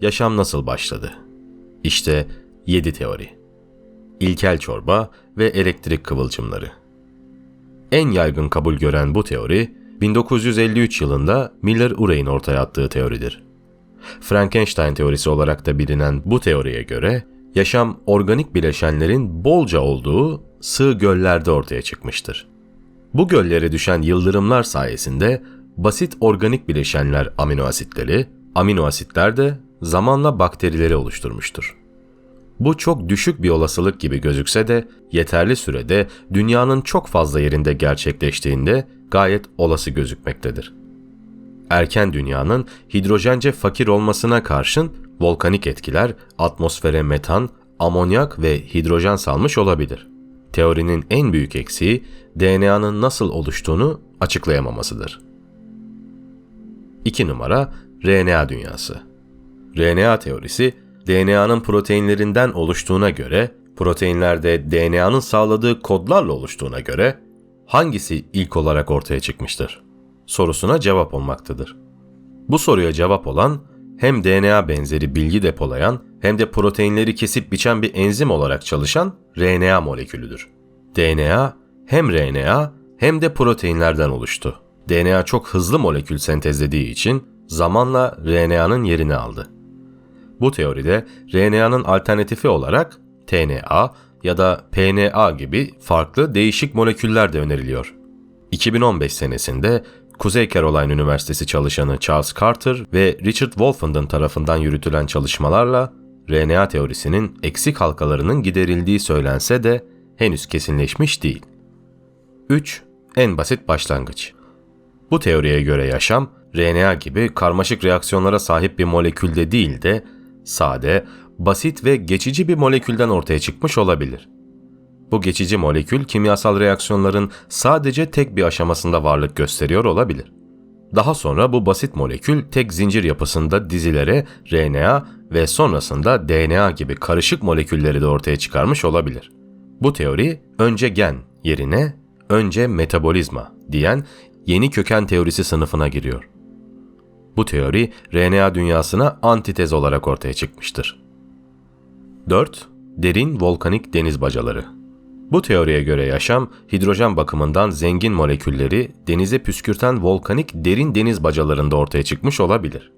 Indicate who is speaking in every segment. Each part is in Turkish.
Speaker 1: yaşam nasıl başladı? İşte 7 teori. İlkel çorba ve elektrik kıvılcımları. En yaygın kabul gören bu teori, 1953 yılında Miller-Urey'in ortaya attığı teoridir. Frankenstein teorisi olarak da bilinen bu teoriye göre, yaşam organik bileşenlerin bolca olduğu sığ göllerde ortaya çıkmıştır. Bu göllere düşen yıldırımlar sayesinde basit organik bileşenler amino asitleri, amino asitler de zamanla bakterileri oluşturmuştur. Bu çok düşük bir olasılık gibi gözükse de yeterli sürede dünyanın çok fazla yerinde gerçekleştiğinde gayet olası gözükmektedir. Erken dünyanın hidrojence fakir olmasına karşın volkanik etkiler atmosfere metan, amonyak ve hidrojen salmış olabilir. Teorinin en büyük eksiği DNA'nın nasıl oluştuğunu açıklayamamasıdır. 2 numara RNA dünyası. RNA teorisi DNA'nın proteinlerinden oluştuğuna göre, proteinlerde DNA'nın sağladığı kodlarla oluştuğuna göre hangisi ilk olarak ortaya çıkmıştır? Sorusuna cevap olmaktadır. Bu soruya cevap olan hem DNA benzeri bilgi depolayan hem de proteinleri kesip biçen bir enzim olarak çalışan RNA molekülüdür. DNA hem RNA hem de proteinlerden oluştu. DNA çok hızlı molekül sentezlediği için zamanla RNA'nın yerini aldı. Bu teoride RNA'nın alternatifi olarak TNA ya da PNA gibi farklı değişik moleküller de öneriliyor. 2015 senesinde Kuzey Caroline Üniversitesi çalışanı Charles Carter ve Richard Wolfenden tarafından yürütülen çalışmalarla RNA teorisinin eksik halkalarının giderildiği söylense de henüz kesinleşmiş değil. 3. En basit başlangıç. Bu teoriye göre yaşam, RNA gibi karmaşık reaksiyonlara sahip bir molekülde değil de sade, basit ve geçici bir molekülden ortaya çıkmış olabilir. Bu geçici molekül kimyasal reaksiyonların sadece tek bir aşamasında varlık gösteriyor olabilir. Daha sonra bu basit molekül tek zincir yapısında dizilere RNA ve sonrasında DNA gibi karışık molekülleri de ortaya çıkarmış olabilir. Bu teori önce gen yerine önce metabolizma diyen yeni köken teorisi sınıfına giriyor. Bu teori RNA dünyasına antitez olarak ortaya çıkmıştır. 4. Derin volkanik deniz bacaları bu teoriye göre yaşam, hidrojen bakımından zengin molekülleri denize püskürten volkanik derin deniz bacalarında ortaya çıkmış olabilir.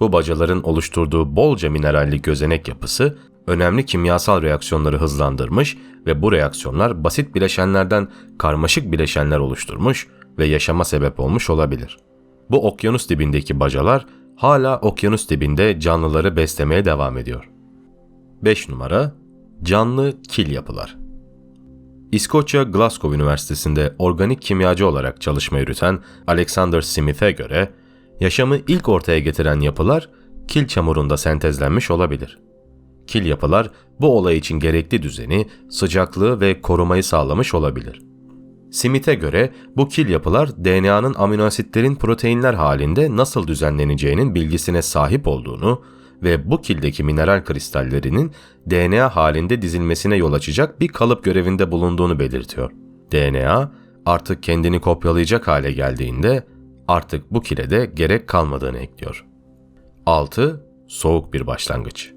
Speaker 1: Bu bacaların oluşturduğu bolca mineralli gözenek yapısı, önemli kimyasal reaksiyonları hızlandırmış ve bu reaksiyonlar basit bileşenlerden karmaşık bileşenler oluşturmuş ve yaşama sebep olmuş olabilir. Bu okyanus dibindeki bacalar hala okyanus dibinde canlıları beslemeye devam ediyor. 5 numara Canlı kil yapılar. İskoçya Glasgow Üniversitesi'nde organik kimyacı olarak çalışma yürüten Alexander Smith'e göre yaşamı ilk ortaya getiren yapılar kil çamurunda sentezlenmiş olabilir. Kil yapılar bu olay için gerekli düzeni, sıcaklığı ve korumayı sağlamış olabilir. Smith'e göre bu kil yapılar DNA'nın aminoasitlerin proteinler halinde nasıl düzenleneceğinin bilgisine sahip olduğunu ve bu kildeki mineral kristallerinin DNA halinde dizilmesine yol açacak bir kalıp görevinde bulunduğunu belirtiyor. DNA artık kendini kopyalayacak hale geldiğinde artık bu kile de gerek kalmadığını ekliyor. 6. Soğuk bir başlangıç.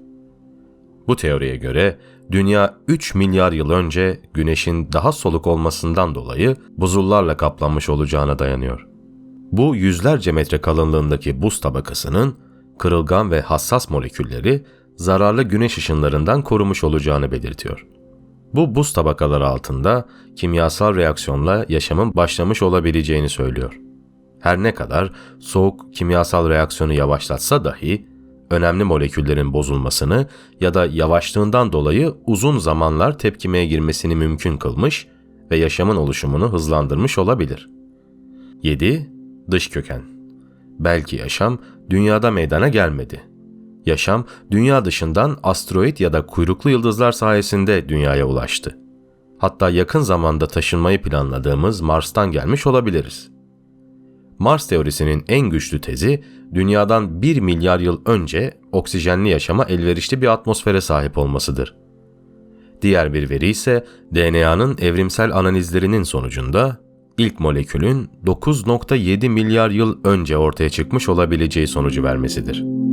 Speaker 1: Bu teoriye göre dünya 3 milyar yıl önce güneşin daha soluk olmasından dolayı buzullarla kaplanmış olacağına dayanıyor. Bu yüzlerce metre kalınlığındaki buz tabakasının kırılgan ve hassas molekülleri zararlı güneş ışınlarından korumuş olacağını belirtiyor. Bu buz tabakaları altında kimyasal reaksiyonla yaşamın başlamış olabileceğini söylüyor. Her ne kadar soğuk kimyasal reaksiyonu yavaşlatsa dahi önemli moleküllerin bozulmasını ya da yavaşlığından dolayı uzun zamanlar tepkimeye girmesini mümkün kılmış ve yaşamın oluşumunu hızlandırmış olabilir. 7. Dış köken Belki yaşam dünyada meydana gelmedi. Yaşam dünya dışından asteroid ya da kuyruklu yıldızlar sayesinde dünyaya ulaştı. Hatta yakın zamanda taşınmayı planladığımız Mars'tan gelmiş olabiliriz. Mars teorisinin en güçlü tezi dünyadan 1 milyar yıl önce oksijenli yaşama elverişli bir atmosfere sahip olmasıdır. Diğer bir veri ise DNA'nın evrimsel analizlerinin sonucunda ilk molekülün 9.7 milyar yıl önce ortaya çıkmış olabileceği sonucu vermesidir.